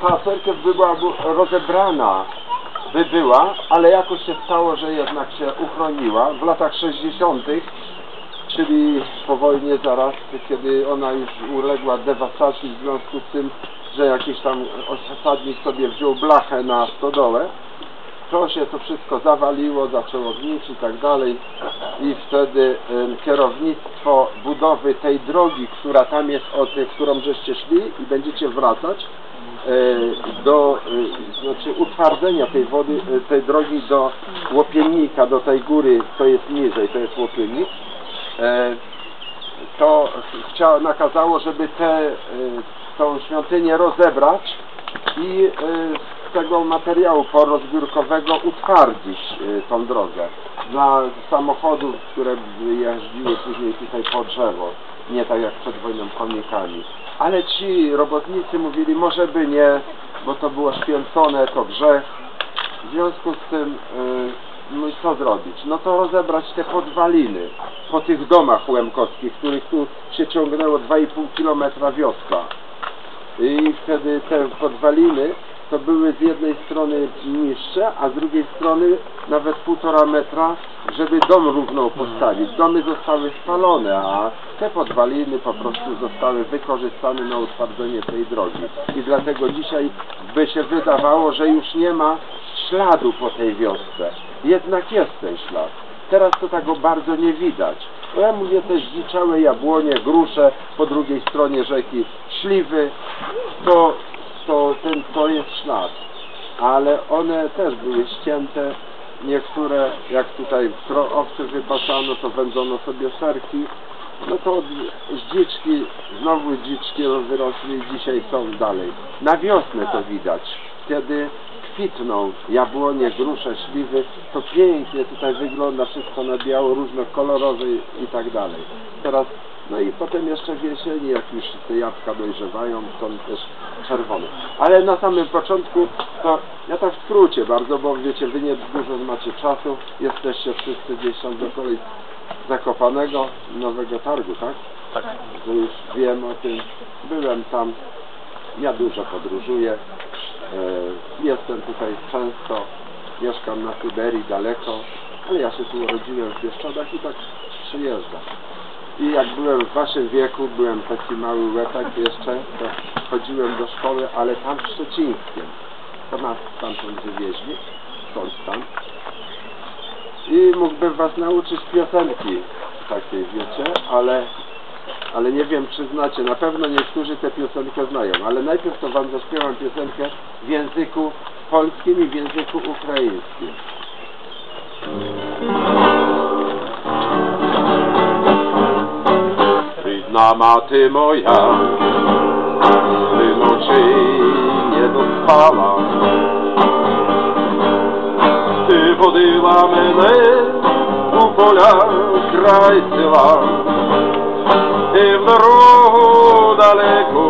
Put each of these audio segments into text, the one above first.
Ta cerkiew była bu- rozebrana, by była, ale jakoś się stało, że jednak się uchroniła. W latach 60., czyli po wojnie zaraz, kiedy ona już uległa dewastacji w związku z tym, że jakiś tam osadnik sobie wziął blachę na stodołę, to się to wszystko zawaliło, zaczęło gnić i tak dalej. I wtedy kierownictwo budowy tej drogi, która tam jest, od, którą żeście szli i będziecie wracać e, do e, znaczy utwardzenia tej wody, e, tej drogi do Łopiennika, do tej góry, to jest niżej, to jest Łopiennik. To chciało, nakazało, żeby tę tą świątynię rozebrać i tego materiału porozbiórkowego utwardzić e, tą drogę dla samochodów, które jeździły później tutaj po drzewo, nie tak jak przed wojną konikami. Ale ci robotnicy mówili, może by nie, bo to było święcone, to grzech. W związku z tym, y, no i co zrobić? No to rozebrać te podwaliny po tych domach łemkowskich, których tu się ciągnęło 2,5 kilometra wioska. I wtedy te podwaliny to były z jednej strony niższe, a z drugiej strony nawet półtora metra, żeby dom równo postawić. Domy zostały spalone, a te podwaliny po prostu zostały wykorzystane na utwardzenie tej drogi. I dlatego dzisiaj by się wydawało, że już nie ma śladu po tej wiosce. Jednak jest ten ślad. Teraz to tego bardzo nie widać. Bo ja mówię te zdziczałe jabłonie, grusze, po drugiej stronie rzeki śliwy, to, to, ten, to jest ślad. Ale one też były ścięte, niektóre, jak tutaj owce wypasano, to wędzono sobie serki, no to od- zdziczki, znowu dziczki wyrosły i dzisiaj są dalej. Na wiosnę to widać, kiedy kwitną jabłonie, grusze, śliwy, to pięknie tutaj wygląda wszystko na biało, różnokolorowe i tak dalej. Teraz, no i potem jeszcze w jesieni, jak już te jabłka dojrzewają, są też czerwone. Ale na samym początku, to ja tak w skrócie bardzo, bo wiecie, wy nie dużo macie czasu, jesteście wszyscy gdzieś tam do okolic Zakopanego, Nowego Targu, tak? Tak. To już wiem o tym, byłem tam, ja dużo podróżuję, e, jestem tutaj często, mieszkam na Syberii daleko, ale ja się tu urodziłem w Bieszczadach i tak przyjeżdżam. I jak byłem w waszym wieku, byłem taki mały łepek jeszcze, to chodziłem do szkoły, ale tam w Szczecińskiem. To nas stamtąd wywieźli, stąd tam. I mógłbym was nauczyć piosenki takiej, wiecie, ale, ale nie wiem, czy znacie. Na pewno niektórzy tę piosenkę znają, ale najpierw to wam zaśpiewam piosenkę w języku polskim i w języku ukraińskim. Rідна мати моя, ty noči nedostala. Ty podýva mene u poľa kraj sela i daleko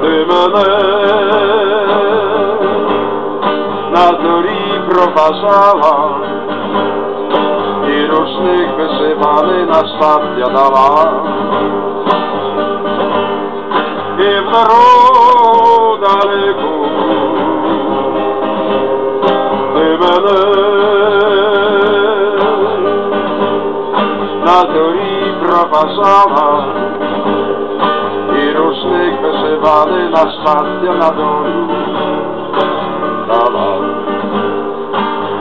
ty mene na zori propašala i ročných vyševaný na šťastia dala. дала. І в дорогу далеку ти мене на зорі проважала, і рушник вишиваний на щастя на долю дала.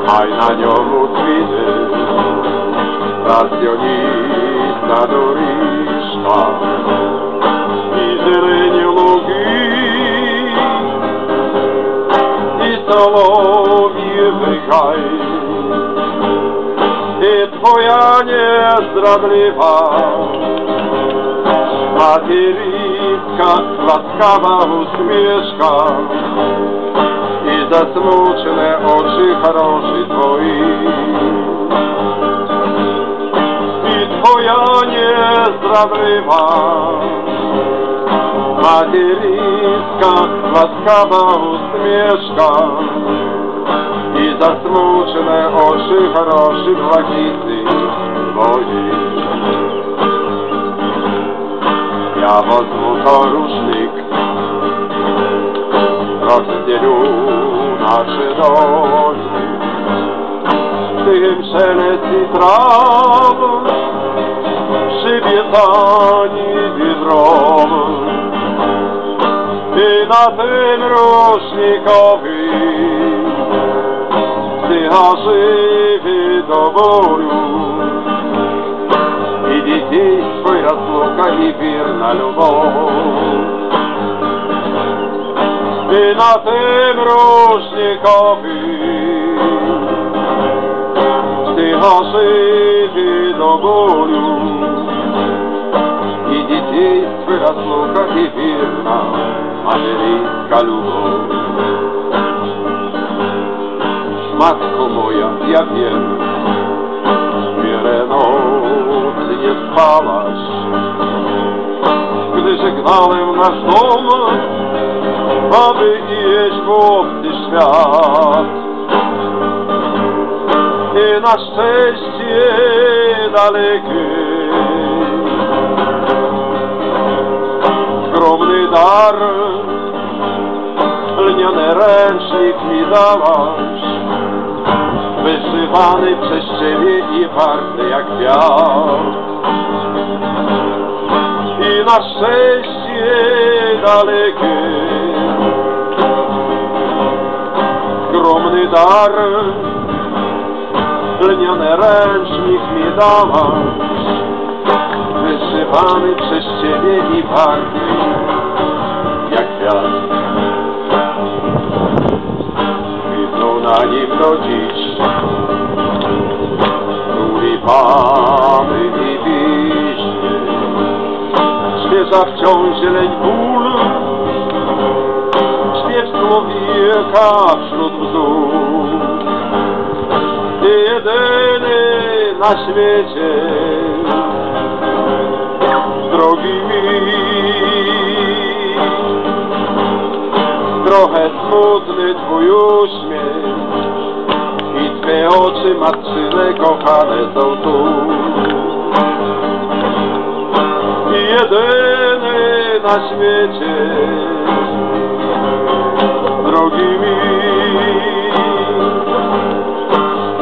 Хай на ньому квіти пасіонісна доріжка і Otelovi brhaj. Ty tvoja niezdradliwa, materyjska, łaskawa uśmieszka i zasmuczne oczy choroszy twoi. I twoja niezdradliwa, materyjska, łaskawa uśmieszka mieszkam i za smutne oczy haroszy błagicy wodzi. Ja wodzu to różnik, rozdzielu nasze drogi. Tym szelest i traw, przybiecani i. za tym rocznikowi Wzdycha żywy do boju I детей свой разлука и верна любовь И на tym rocznikowi Wzdycha żywy do boju И детей jasną kakiewirna, macieryjska lubow. Matko moja, ja wiem, wiele nocy nie spałaś, gdy żegnałem nasz dom, aby iść w obcy świat. I na szczęście dalekie skromny dar. Lniony ręcznik mi dałaś wyszywany przez ciebie i warty jak kwiat i na szczęście dalekie skromny dar. Lniony ręcznik mi dałaś wyszywany przez Ciebie i warty jak kwiat. Kwitną na nim do dziś tulipany i wiśnie. Świeża wciąż zieleń ból, śpiew człowieka wśród bzdur. Ty jedyny na świecie drogi mi. Trochę smutny twój uśmiech I twe oczy matczyne kochane są tu. I jedyny na świecie Drogi mi.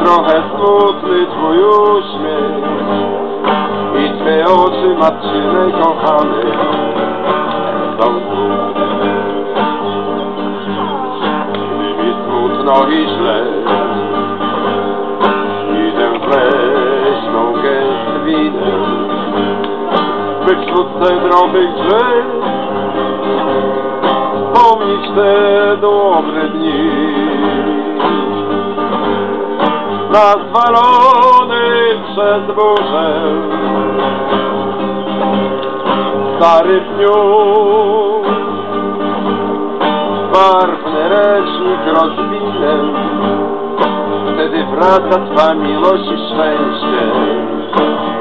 Trochę smutny twój uśmiech Twe oczy matczyne kochane są tu. Gdy mi smutno i źle, idę w leśną gęstwinę, by wśród cedrowych drzew wspomnieć te dobre dni. Na zwalonym przez burzę stary pniu barwny ręcznik rozwinę. Wtedy wraca Twa miłość i szczęście.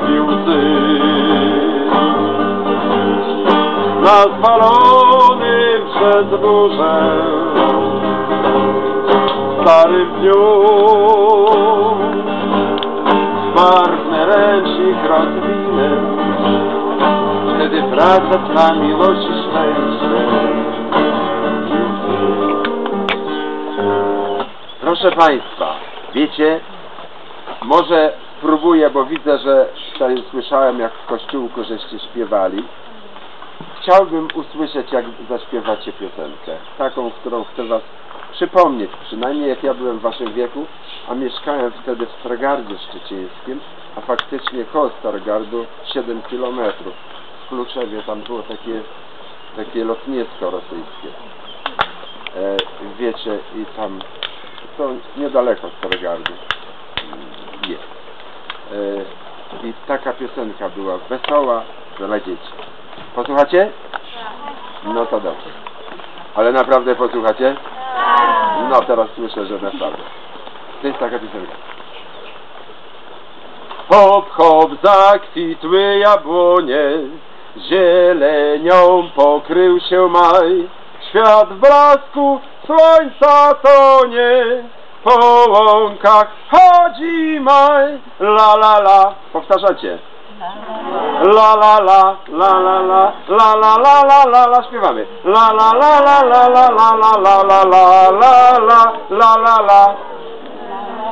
I łzy. Na zwalonym przez burzę. Starym dniu. Barwny ręcznik rozwinę Twa miłość i szczęście Proszę Państwa, wiecie, może spróbuję, bo widzę, że tutaj słyszałem, jak w kościółku żeście śpiewali. Chciałbym usłyszeć, jak zaśpiewacie piosenkę. Taką, którą chcę Was przypomnieć, przynajmniej jak ja byłem w Waszym wieku, a mieszkałem wtedy w Starogardzie Szczecińskim, a faktycznie koło Starogardu 7 kilometrów. W Kluczewie tam było takie, takie lotnisko rosyjskie. E, wiecie, i tam to niedaleko Starogardu jest. E, I taka piosenka była wesoła dla dzieci. Posłuchacie? No to dobrze. Ale naprawdę posłuchacie? No teraz słyszę, że naprawdę. To jest taka piosenka. Hop, hop, zakwitły jabłonie, zielenią pokrył się maj. Świat w blasku słońca tonie, po łąkach chodzi maj. La, la, la. Powtarzacie. La la la, la la la, la la la la la la śpiewamy. La la la la la la la la la la la la la la la la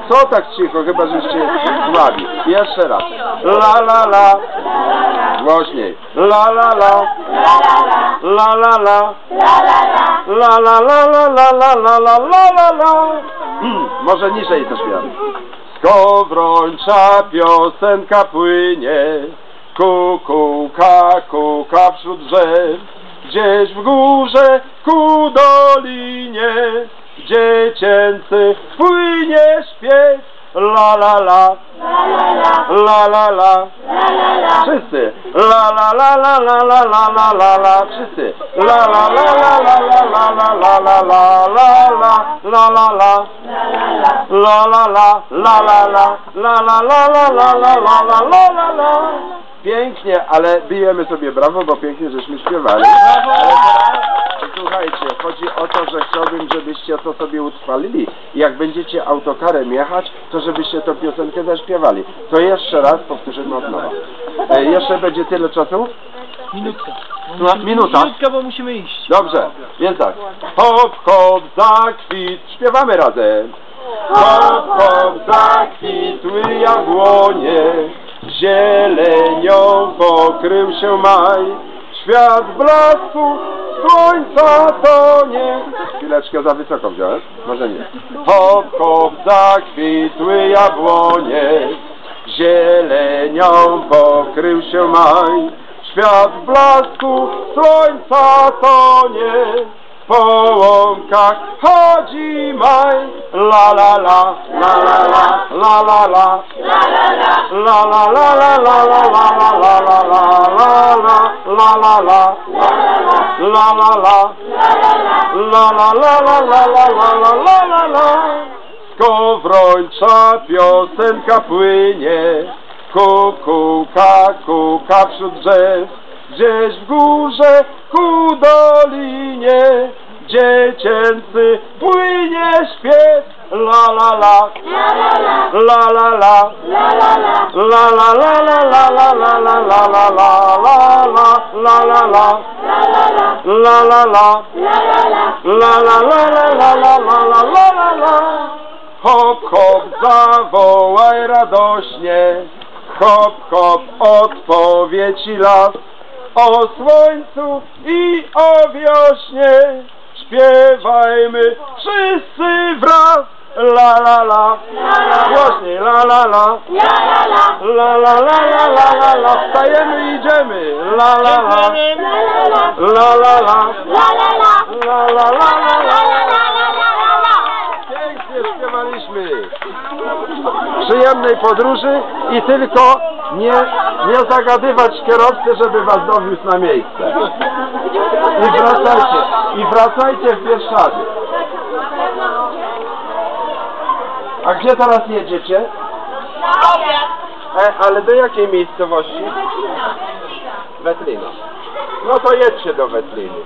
Co tak cicho, chyba żeście słabi. Jeszcze raz. La la la. Głośniej. La la la. La la la. La la la la la la la la la la la Może niżej to śpiewamy. Skowrończa piosenka płynie, kukułka, kuka wśród drzew, gdzieś w górze la la la, wszyscy, la la la la la la la la la la, wszyscy, la la la la la la la la la la la la la la la La la la, la la la, la la la la la la la la la la la Pięknie, ale bijemy sobie brawo, bo pięknie żeśmy śpiewali. Ale teraz, słuchajcie, chodzi o to, że chciałbym, żebyście to sobie utrwalili. Jak będziecie autokarem jechać, to żebyście tę piosenkę zaśpiewali. To jeszcze raz powtórzymy od nowa. E, jeszcze będzie tyle czasu? Minutka. No, minuta. Minutka, bo musimy iść. Dobrze, więc tak. Hop, hop, zakwit, śpiewamy razem. Hop, hop, zakwitły jabłonie, zielenią pokrył się maj. Świat w blasku słońca tonie. Chwileczkę za wysoko wziąłem, może nie. Hop, hop, zakwitły jabłonie, zielenią pokrył się maj. Świat w blasku słońca tonie, po łąkach chodzi maj. La la la, la la la, la la la, la la la la la la la la la la la la la, la la la, la la la, la la. Skowrończa piosenka płynie, kukułka, kuka wśród drzew, gdzieś w górze ku dolinie, dziecięcy płynie śpiew, la la la, la la la, la la la la la la la la la la la la la la la la La la la, la la la la la la la la Hop, hop, zawołaj radośnie, hop, hop, odpowie ci las o słońcu i o wiośnie. Śpiewajmy wszyscy wraz, la la la, głośniej, la la la, la la la la la la la, wstajemy i idziemy, la la la, la la la, la la la la la. Pięknie śpiewaliśmy. Przyjemnej podróży i tylko nie, nie zagadywać kierowcy, żeby was dowiózł na miejsce. I wracajcie, i wracajcie w Bieszczady. A gdzie teraz jedziecie? E, ale do jakiej miejscowości? Wetlino. No to jedźcie do Wetliny.